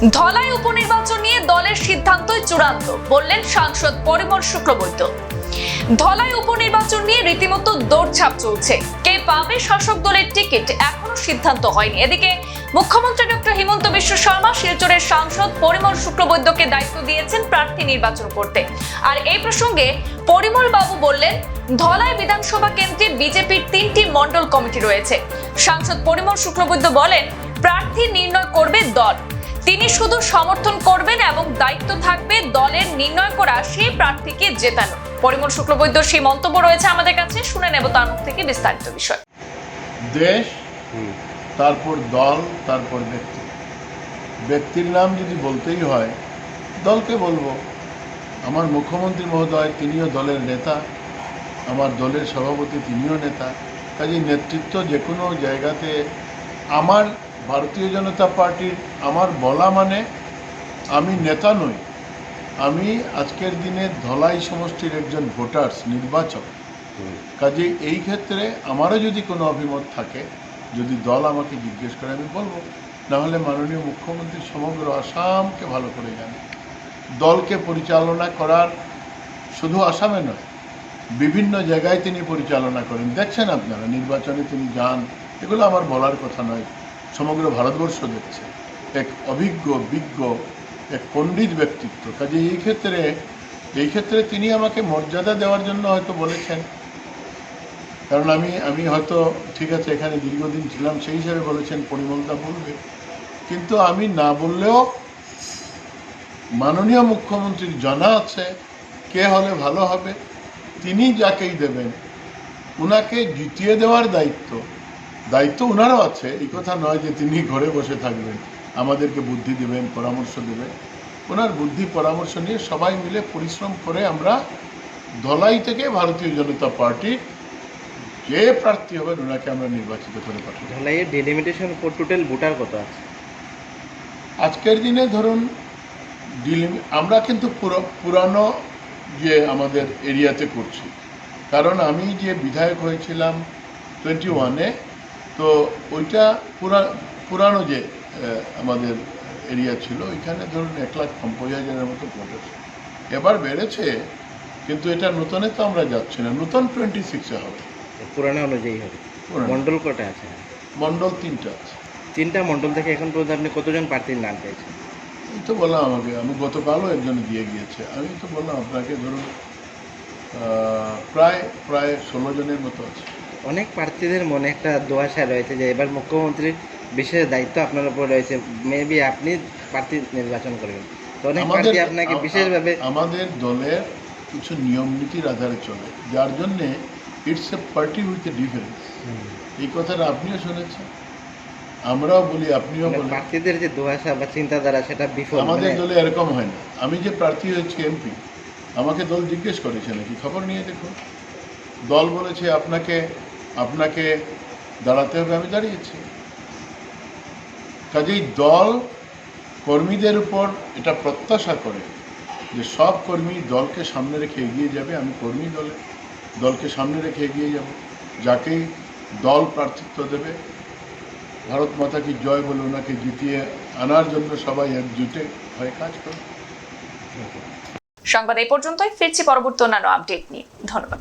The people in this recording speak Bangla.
ধলাই উপনির্বাচন নিয়ে দলের সিদ্ধান্তই চূড়ান্ত, বললেন সাংসদ পরিমল শুক্লবৈদ্য। ধলাই উপনির্বাচন নিয়ে রীতিমতো দৌড়ঝাঁপ চলছে। কে পাবে শাসক দলের টিকিট এখনও সিদ্ধান্ত হয়নি। এদিকে মুখ্যমন্ত্রী ডক্টর হিমন্ত বিশ্ব শর্মা শিলচরের সাংসদ পরিমল শুক্লবৈদ্যকে দায়িত্ব দিয়েছেন প্রার্থী নির্বাচন করতে। আর এই প্রসঙ্গে পরিমল বাবু বললেন, ধলাই বিধানসভা কেন্দ্রে বিজেপির তিনটি মণ্ডল কমিটি রয়েছে। সাংসদ পরিমল শুক্লবৈদ্য বলেন, প্রার্থী নির্ণয় করবে দল। তিনি শুধু সমর্থন করবেন এবং দায়িত্ব থাকবে দলের নির্ণয় করা সেই প্রার্থীকে জেতানো। পরিমল শুক্লবৈদ্য সেই মন্তব্য রয়েছে আমাদের কাছে। শুনে নেব তার মুখ থেকে বিস্তারিত বিষয়। দেশ, তারপর দল, তারপর ব্যক্তি। ব্যক্তির নাম যদি বলতেই হয়, দলকে বলব। আমার মুখ্যমন্ত্রী মহোদয় তিনিও দলের নেতা। আমার দলের সভাপতি তিনিও নেতা। কাজে নেতৃত্ব যে কোনো জায়গাতে আমার ভারতীয় জনতা পার্টির আমার বলা মানে আমি নেতা নই। আমি আজকের দিনে ধলাই সমষ্টির একজন ভোটার্স নির্বাচক। কাজে এই ক্ষেত্রে আমারও যদি কোনো অভিমত থাকে যদি দল আমাকে জিজ্ঞেস করে আমি বলব। নাহলে মাননীয় মুখ্যমন্ত্রী সমগ্র আসামকে ভালো করে জানে। দলকে পরিচালনা করার শুধু আসামে নয় বিভিন্ন জায়গায় তিনি পরিচালনা করেন। দেখছেন আপনারা নির্বাচনে তিনি যান এগুলো আমার বলার কথা নয়। সমগ্র ভারতবর্ষ দেখছে। এক অভিজ্ঞ, বিজ্ঞ, এক পণ্ডিত ব্যক্তিত্ব। কাজে এই ক্ষেত্রে এই ক্ষেত্রে তিনি আমাকে মর্যাদা দেওয়ার জন্য হয়তো বলেছেন। কারণ আমি আমি হয়তো, ঠিক আছে, এখানে দীর্ঘদিন ছিলাম, সেই হিসাবে বলেছেন পরিমলদা বলবে। কিন্তু আমি না বললেও মাননীয় মুখ্যমন্ত্রীর জানা আছে কে হলে ভালো হবে। তিনি যাকেই দেবেন, উনাকে জিতিয়ে দেওয়ার দায়িত্ব দায়িত্ব উনারও আছে। এই কথা নয় যে তিনি ঘরে বসে থাকবেন আমাদেরকে বুদ্ধি দেবেন পরামর্শ দেবেন। ওনার বুদ্ধি পরামর্শ নিয়ে সবাই মিলে পরিশ্রম করে আমরা ধলাই থেকে ভারতীয় জনতা পার্টি যে প্রার্থী হবেন ওনাকে আমরা নির্বাচিত করে পাঠাবো। ধলাইয়ের ডেলিমিটেশন পর টোটাল ভোটার কত আছে? আজকের দিনে ধরুন ডিলিমি আমরা কিন্তু পুরো- পুরানো যে আমাদের এরিয়াতে করছি। কারণ আমি যে বিধায়ক হয়েছিলাম টোয়েন্টি ওয়ানে তো ওইটা পুরা পুরানো যে আমাদের এরিয়া ছিল ওইখানে ধরুন এক লাখ পঞ্চাশ হাজারের মতো ভোট আছে। এবার বেড়েছে কিন্তু এটা নতুনে তো আমরা যাচ্ছি না। নতুন টোয়েন্টি সিক্সে হবে। পুরানো অনুযায়ী হবে। মন্ডল কটা আছে? মণ্ডল তিনটা আছে। তিনটা মন্ডল থেকে এখন পর্যন্ত আপনি কতজন প্রার্থীর নাম পেয়েছেন? এই তো বললাম আমাকে আমি গতকালও একজন দিয়ে গিয়েছে। আমি তো বললাম আপনাকে ধরুন প্রায় প্রায় ষোলো জনের মতো আছে। অনেক প্রার্থীদের মনে একটা দোয়াশা রয়েছে যে এবার মুখ্যমন্ত্রীর বিশেষ দায়িত্ব আপনার উপর রয়েছে। মেবি আপনি প্রার্থী নির্বাচন করবেন। তো অনেক প্রার্থী আপনাকে বিশেষভাবে আমাদের দলের কিছু নিয়ম নীতির আধারে চলে। যার জন্যে it's a party with a difference এই কথাটা আপনিও শুনেছেন। আমরাও বলি আপনিও মানে বলেন। প্রার্থীদের যে দোয়াশা বা চিন্তাধারা সেটা বিফল আমাদের মানে দলে এরকম হয় না। আমি যে প্রার্থী হয়েছি এমপি আমাকে দল জিজ্ঞেস করেছে নাকি? খবর নিয়ে দেখুন। দল বলেছে আপনাকে আপনাকে দাঁড়াতে হবে, আমি দাঁড়িয়েছি। কাজেই দল কর্মীদের উপর এটা প্রত্যাশা করে যে সব কর্মী দলকে সামনে রেখে এগিয়ে যাবে, আমি কর্মী দলে, দলকে সামনে রেখে এগিয়ে যাব। যাকেই দল প্রার্থিত্ব দেবে, ভারত মাতা কি জয় বলে ওনাকে জিতিয়ে আনার জন্য সবাই একজুটে হয়ে কাজ করবে সংবাদ এই পর্যন্তই, ফিরছি পরবর্তী অন্যান্য আপডেট নিয়ে। ধন্যবাদ।